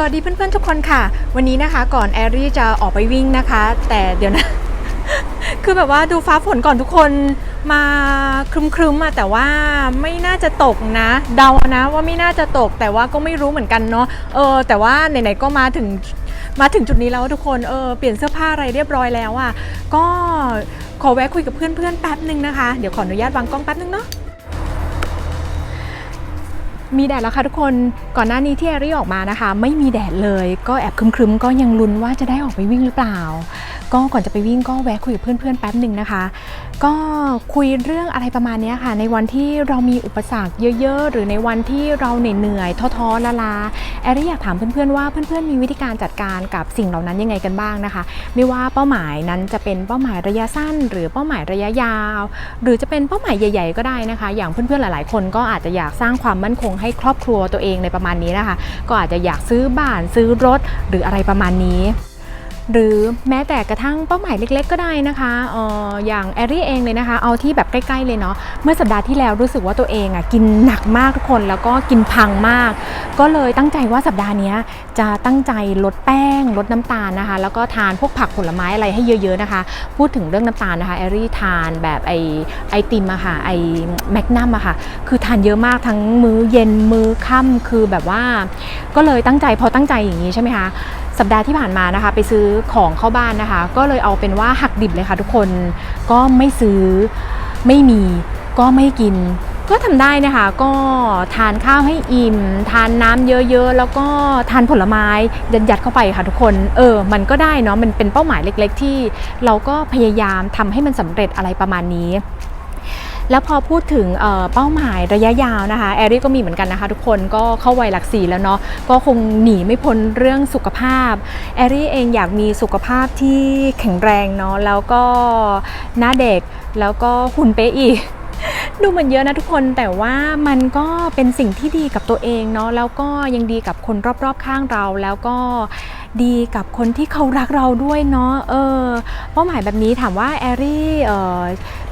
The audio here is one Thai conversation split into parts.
สวัสดีเพื่อนๆทุกคนค่ะ วันนี้นะคะก่อนแอรี่จะออกไปวิ่งนะคะ แต่เดี๋ยวนะ คือแบบว่าดูฟ้าฝนก่อนทุกคนมาครึ้มๆอะแต่ว่าไม่น่าจะตกนะ เดานะว่าไม่น่าจะตกแต่ว่าก็ไม่รู้เหมือนกันเนาะเออแต่ว่าไหนๆก็มาถึงมาถึงจุดนี้แล้วทุกคนเออเปลี่ยนเสื้อผ้าอะไรเรียบร้อยแล้วอะก็ขอแวะคุยกับเพื่อนๆแป๊บหนึ่งนะคะ เดี๋ยวขออนุญาตวางกล้องแป๊บนึงเนาะ มีแดดแล้วค่ะทุกคนก่อนหน้านี้ที่แอรี่ออกมานะคะ ไม่มีแดดเลยก็แอบครึมๆ ก็ยังลุ้นว่าจะได้ออกไปวิ่งหรือเปล่า ก็ก่อนจะไปวิ่งก็แวะคุยกับเพื่อนๆแป๊บหนึ่งนะคะ ก็คุยเรื่องอะไรประมาณนี้ค่ะ ในวันที่เรามีอุปสรรคเยอะๆ หรือในวันที่เราเหนื่อยๆท้อๆล้าๆแอรี่อยากถามเพื่อนๆว่าเพื่อนๆมีวิธีการจัดการกับสิ่งเหล่านั้นยังไงกันบ้างนะคะ ไม่ว่าเป้าหมายนั้นจะเป็นเป้าหมายระยะสั้น หรือเป้าหมายระยะยาว หรือจะเป็นเป้าหมายใหญ่ ๆ ก็ได้นะคะ อย่างเพื่อนๆหลาย ๆ คนก็อาจจะอยากสร้างความมั่นคงให้ครอบครัวตัวเองในประมาณนี้นะคะ ก็อาจจะอยากซื้อบ้านซื้อรถหรืออะไรประมาณนี้ หรือแม้แต่กระทั่งเป้าหมายเล็ก ๆ ก็ได้นะคะอออย่างแอรี่เองเลยนะคะ เอาที่แบบใกล้ๆเลยเนาะ เมื่อสัปดาห์ที่แล้วรู้สึกว่าตัวเองอะกินหนักมากทุกคน แล้วก็กินพังมาก ก็เลยตั้งใจว่าสัปดาห์นี้จะตั้งใจลดแป้ง ลดน้ำตาลนะคะ แล้วก็ทานพวกผักผลไม้อะไรให้เยอะๆนะคะ พูดถึงเรื่องน้ำตาลนะคะแอรี่ทานแบบไอไอติมอะค่ะ ไอแมกนัมอะค่ะ คือทานเยอะมากทั้งมื้อเย็น มื้อค่ำคือแบบว่า ก็เลยตั้งใจพอตั้งใจอย่างนี้ใช่ไหมคะ สัปดาห์ที่ผ่านมานะคะ ไปซื้อของเข้าบ้านนะคะ ก็เลยเอาเป็นว่าหักดิบเลยค่ะทุกคนก็ไม่ซื้อไม่มีก็ไม่กิน ก็ทำได้นะคะ ก็ทานข้าวให้อิ่ม ทานน้ำเยอะๆ แล้วก็ทานผลไม้ยัดยัดๆเข้าไปค่ะทุกคนเออ มันก็ได้เนาะมันเป็นเป้าหมายเล็ก ๆ ที่เราก็พยายามทำให้มันสำเร็จอะไรประมาณนี้ แล้วพอพูดถึงเป้าหมายระยะยาวนะคะแอรี่ก็มีเหมือนกันนะคะ ทุกคนก็เข้าวัยหลักสี่แล้วเนาะก็คงหนีไม่พ้นเรื่องสุขภาพแอรี่เองอยากมีสุขภาพที่แข็งแรงเนาะแล้วก็หน้าเด็กแล้วก็หุ่นเป๊ะอีก ดูเหมือนเยอะนะทุกคนแต่ว่ามันก็เป็นสิ่งที่ดีกับตัวเองเนาะแล้วก็ยังดีกับคนรอบๆข้างเรา แล้วก็ดีกับคนที่เขารักเราด้วยเนาะเออเป้าหมายแบบนี้ถามว่าแอรี่เออ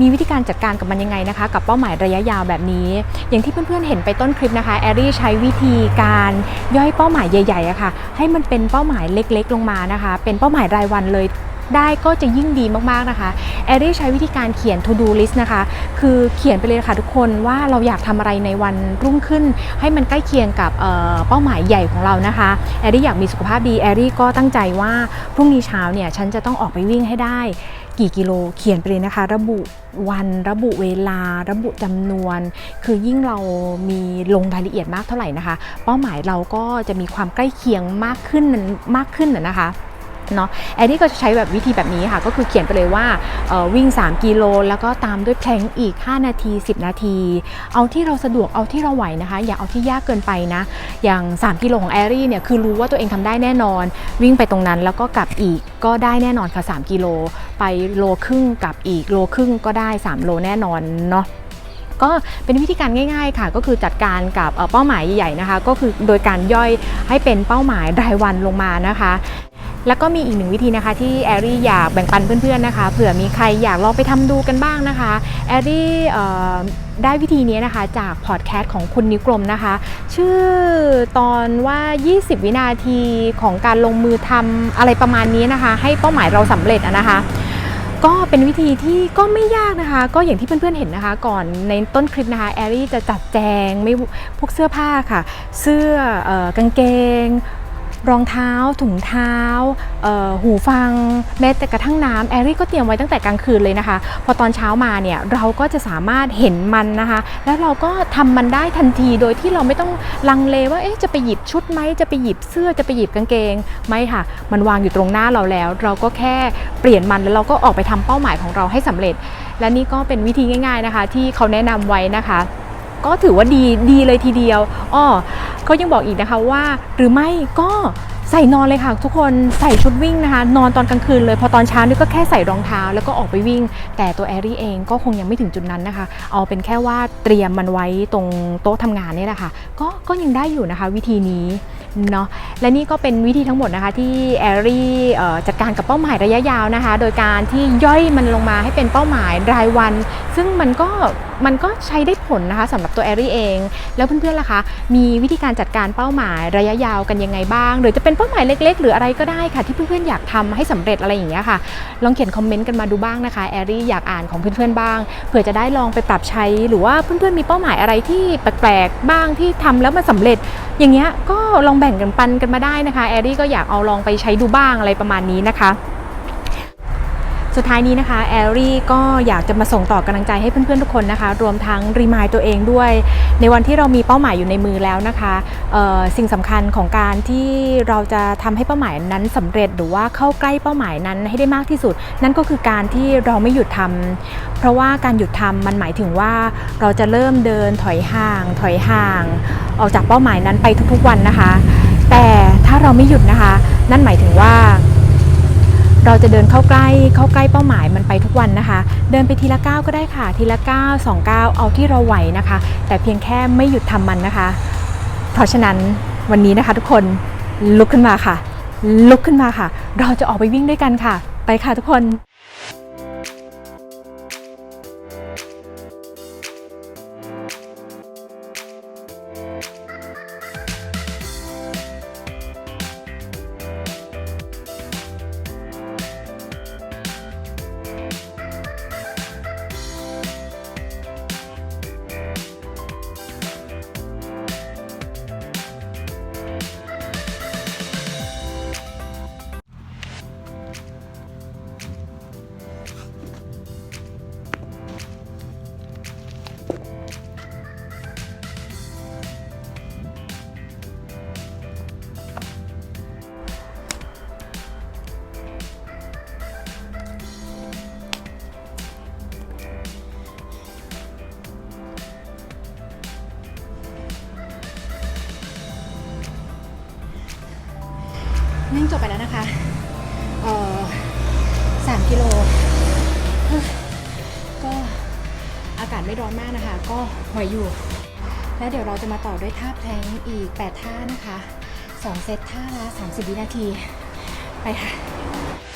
มีวิธีการจัดการกับมันยังไงนะคะ กับเป้าหมายระยะยาวแบบนี้ อย่างที่เพื่อนๆเห็นไปต้นคลิปนะคะแอรี่ใช้วิธีการย่อยเป้าหมายใหญ่ๆอะค่ะให้มันเป็นเป้าหมายเล็ก ๆ ลงมานะคะ เป็นเป้าหมายรายวันเลย ได้ก็จะยิ่งดีมากๆนะคะแอรี่ใช้วิธีการเขียน to do list นะคะ คือเขียนไปเลยค่ะทุกคนว่าเราอยากทำอะไรในวันรุ่งขึ้น ให้มันใกล้เคียงกับเเป้าหมายใหญ่ของเรานะคะแอรี่อยากมีสุขภาพดีแอรี่ก็ตั้งใจว่าพรุ่งนี้เช้าเนี่ยฉันจะต้องออกไปวิ่งให้ได้กี่กิโลเขียนไปเลยนะคะ ระบุวันระบุเวลา ระบุจำนวน คือยิ่งเรามีลงรายละเอียดมากเท่าไหร่นะคะ เป้าหมายเราก็จะมีความใกล้เคียงมากขึ้นมากขึ้นนะนะคะ เนาะแอดดี้ก็จะใช้แบบวิธีแบบนี้ค่ะ ก็คือเขียนไปเลยว่าวิ่ง 3 กิโล แล้วก็ตามด้วยแพลงอีก 5 นาที 10 นาที เอาที่เราสะดวกเอาที่เราไหวนะคะ อย่าเอาที่ยากเกินไปนะ อย่าง 3 กิโลของแอรี่เนี่ยคือรู้ว่าตัวเองทำได้แน่นอน วิ่งไปตรงนั้นแล้วก็กลับอีกก็ได้แน่นอนค่ะ 3 กิโล ไปโลครึ่งกลับอีกโลครึ่งก็ได้ 3 โลแน่นอนเนาะก็เป็นวิธีการง่าย ๆ ค่ะ ก็คือจัดการกับเอ่อเป้าหมายใหญ่ๆนะคะ ก็คือโดยการย่อยให้เป็นเป้าหมายรายวันลงมานะคะ แล้วก็มีอีกหนึ่งวิธีนะคะที่แอรี่อยากแบ่งปันเพื่อนๆนะคะเผื่อมีใครอยากลองไปทำดูกันบ้างนะคะแอรี่ได้วิธีนี้นะคะจากพอดแคสต์ของคุณนิกรมนะคะ ชื่อตอนว่า 20 วินาทีของการลงมือทำอะไรประมาณนี้นะคะ ให้เป้าหมายเราสำเร็จนะคะก็เป็นวิธีที่ก็ไม่ยากนะคะ ก็อย่างที่เพื่อนๆเห็นนะคะ ก่อนในต้นคลิปนะคะแอรี่จะจัดแจงไม่พวกเสื้อผ้าค่ะ เสื้อออกางเกง รองเท้า ถุงเท้า หูฟัง แม้แต่กระทั่งน้ำแอรี่ก็เตรียมไว้ตั้งแต่กลางคืนเลยนะคะ พอตอนเช้ามาเนี่ยเราก็จะสามารถเห็นมันนะคะ แล้วเราก็ทำมันได้ทันทีโดยที่เราไม่ต้องลังเลว่าเอ๊ะจะไปหยิบชุดไหมจะไปหยิบเสื้อจะไปหยิบกางเกงไม่ค่ะ มันวางอยู่ตรงหน้าเราแล้ว เราก็แค่เปลี่ยนมันแล้วเราก็ออกไปทำเป้าหมายของเราให้สำเร็จ และนี่ก็เป็นวิธีง่าย ๆนะคะ ที่เขาแนะนำไว้นะคะ ก็ถือว่าดีดีเลยทีเดียวอ๋อเขายังบอกอีกนะคะว่า หรือไม่ก็ใส่นอนเลยค่ะ ทุกคนใส่ชุดวิ่งนะคะ นอนตอนกลางคืนเลย พอตอนเช้านี่ก็แค่ใส่รองเท้า แล้วก็ออกไปวิ่ง แต่ตัวแอรี่เองก็คงยังไม่ถึงจุดนั้นนะคะ เอาเป็นแค่ว่าเตรียมมันไว้ตรงโต๊ะทำงานนี่แหละค่ะก็ก็ยังได้อยู่นะคะ วิธีนี้ เนาะและนี่ก็เป็นวิธีทั้งหมดนะคะที่แอรี่จัดการกับเป้าหมายระยะยาวนะคะ โดยการที่ย่อยมันลงมาให้เป็นเป้าหมายรายวัน ซึ่งมันก็มันก็ใช้ได้ผลนะคะสำหรับตัวแอรี่เอง แล้วเพื่อนๆล่ะคะมีวิธีการจัดการเป้าหมายระยะยาวกันยังไงบ้าง หรือจะเป็นเป้าหมายเล็ก ๆ หรืออะไรก็ได้ค่ะ ที่เพื่อนๆอยากทำให้สำเร็จอะไรอย่างเงี้ยค่ะลองเขียนคอมเมนต์กันมาดูบ้างนะคะแอรี่อยากอ่านของเพื่อนๆบ้างเผื่อจะได้ลองไปปรับใช้ หรือว่าเพื่อนๆมีเป้าหมายอะไรที่แปลกๆบ้างที่ทำแล้วมันสำเร็จ อย่างเงี้ยก็ลองแบ่งกันปันกันมาได้นะคะแอรี่ก็อยากเอาลองไปใช้ดูบ้างอะไรประมาณนี้นะคะ สุดท้ายนี้นะคะแอรี่ก็อยากจะมาส่งต่อกำลังใจให้เพื่อนๆทุกคนนะคะ รวมทั้งรีมายตัวเองด้วย ในวันที่เรามีเป้าหมายอยู่ในมือแล้วนะคะสิ่งสำคัญของการที่เราจะทำให้เป้าหมายนั้นสำเร็จหรือว่าเข้าใกล้เป้าหมายนั้นให้ได้มากที่สุด นั่นก็คือการที่เราไม่หยุดทำเพราะว่าการหยุดทำมันหมายถึงว่าเราจะเริ่มเดินถอยห่าง ถอยห่าง ออกจากเป้าหมายนั้นไปทุกๆวันนะคะ แต่ถ้าเราไม่หยุดนะคะ นั่นหมายถึงว่า เราจะเดินเข้าใกล้เข้าใกล้เป้าหมายมันไปทุกวันนะคะ เดินไปทีละก้าวก็ได้ค่ะ ทีละก้าวสองก้าวเอาที่เราไหวนะคะ แต่เพียงแค่ไม่หยุดทำมันนะคะ เพราะฉะนั้นวันนี้นะคะทุกคนลุกขึ้นมาค่ะ ลุกขึ้นมาค่ะ เราจะออกไปวิ่งด้วยกันค่ะ ไปค่ะทุกคน ไหวอยู่ แล้วเดี๋ยวเราจะมาต่อด้วยท่าแพลงอีก 8 ท่านะคะ 2 เซตท่าละ 30 วินาที ไปค่ะ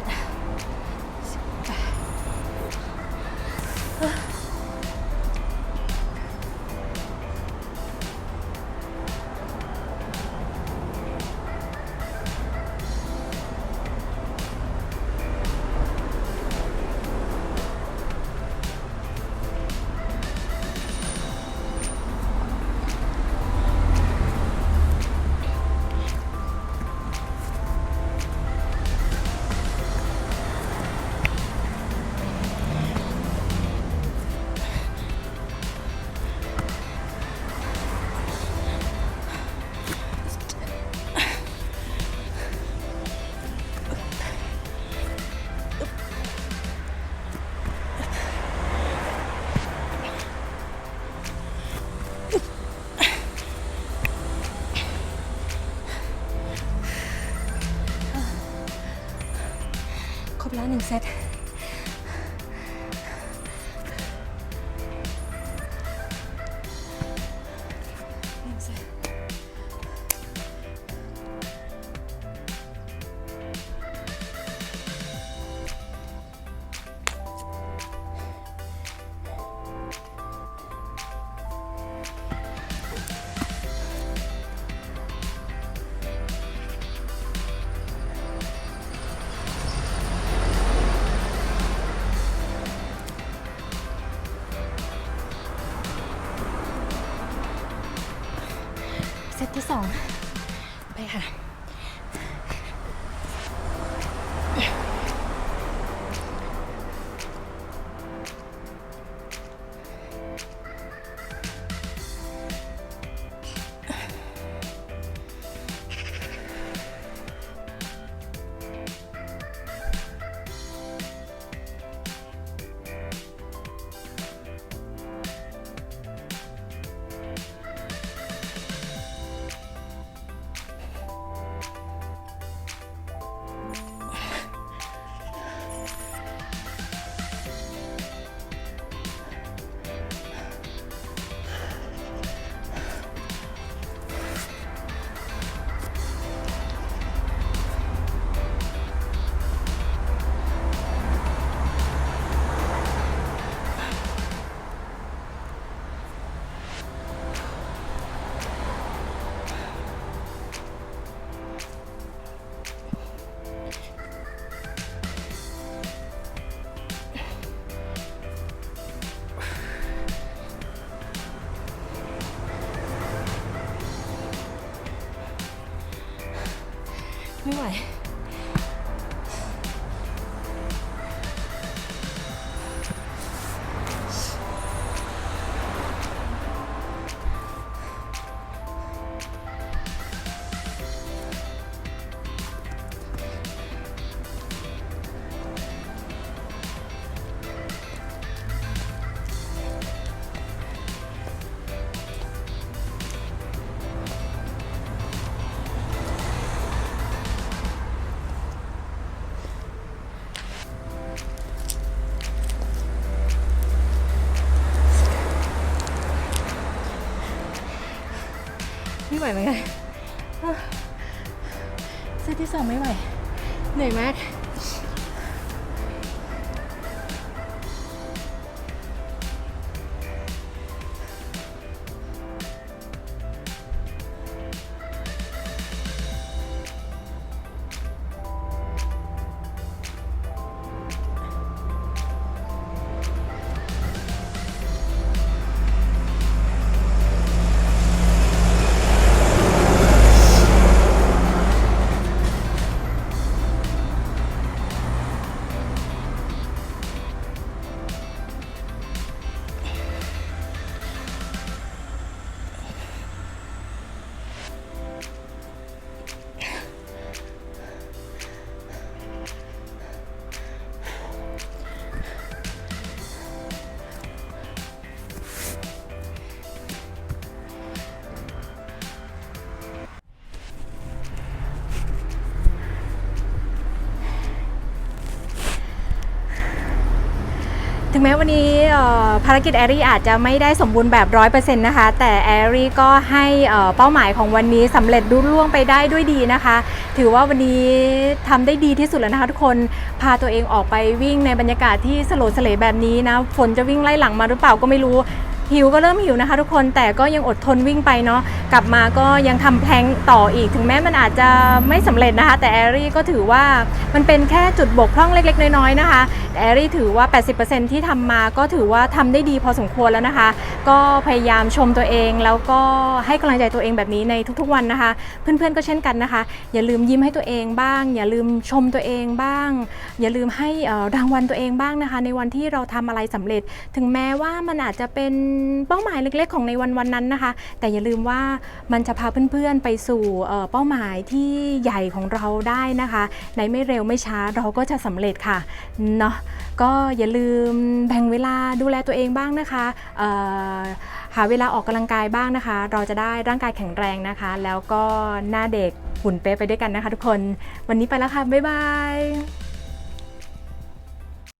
บ ค ไม่ไหวเหมือนกันเซตที่สองไม่ไหวเหนื่อยมาก แม้วันนี้ภารกิจแอรี่อาจจะไม่ได้สมบูรณ์แบบร้อยเปอร์เซ็นต์นะคะ แต่แอรี่ก็ให้เป้าหมายของวันนี้สำเร็จรุ่ล่วงไปได้ด้วยดีนะคะ ถือว่าวันนี้ทำได้ดีที่สุดแล้วนะคะทุกคนพาตัวเองออกไปวิ่งในบรรยากาศที่สโลดสเลแบบนี้นะฝนจะวิ่งไล่หลังมาหรือเปล่าก็ไม่รู้ หิวก็เริ่มหิวนะคะ ทุกคนแต่ก็ยังอดทนวิ่งไปเนาะกลับมาก็ยังทำแพลงต่ออีก ถึงแม้มันอาจจะไม่สำเร็จนะคะ แต่แอรี่ก็ถือว่ามันเป็นแค่จุดบกพร่องเล็ก ๆ น้อยๆนะคะแต่แอรี่ถือว่า 80%ที่ทำมาก็ถือว่าทำได้ดีพอสมควรแล้วนะคะ ก็พยายามชมตัวเองแล้วก็ให้กำลังใจตัวเองแบบนี้ในทุกๆวันนะคะ เพื่อนๆก็เช่นกันนะคะ อย่าลืมยิ้มให้ตัวเองบ้าง อย่าลืมชมตัวเองบ้าง อย่าลืมให้รางวัลตัวเองบ้างนะคะ ในวันที่เราทำอะไรสำเร็จ ถึงแม้ว่ามันอาจจะเป็นเป้าหมายเล็กๆ ของในวันวันนั้นนะคะ แต่อย่าลืมว่ามันจะพาเพื่อนๆไปสู่เป้าหมายที่ใหญ่ของเราได้นะคะ ในไม่เร็วไม่ช้าเราก็จะสำเร็จค่ะเนาะก็อย่าลืมแบ่งเวลาดูแลตัวเองบ้างนะคะหาเวลาออกกำลังกายบ้างนะคะ เราจะได้ร่างกายแข็งแรงนะคะ แล้วก็หน้าเด็กหุ่นเป๊ะไปด้วยกันนะคะ ทุกคน วันนี้ไปแล้วค่ะ บ๊ายบาย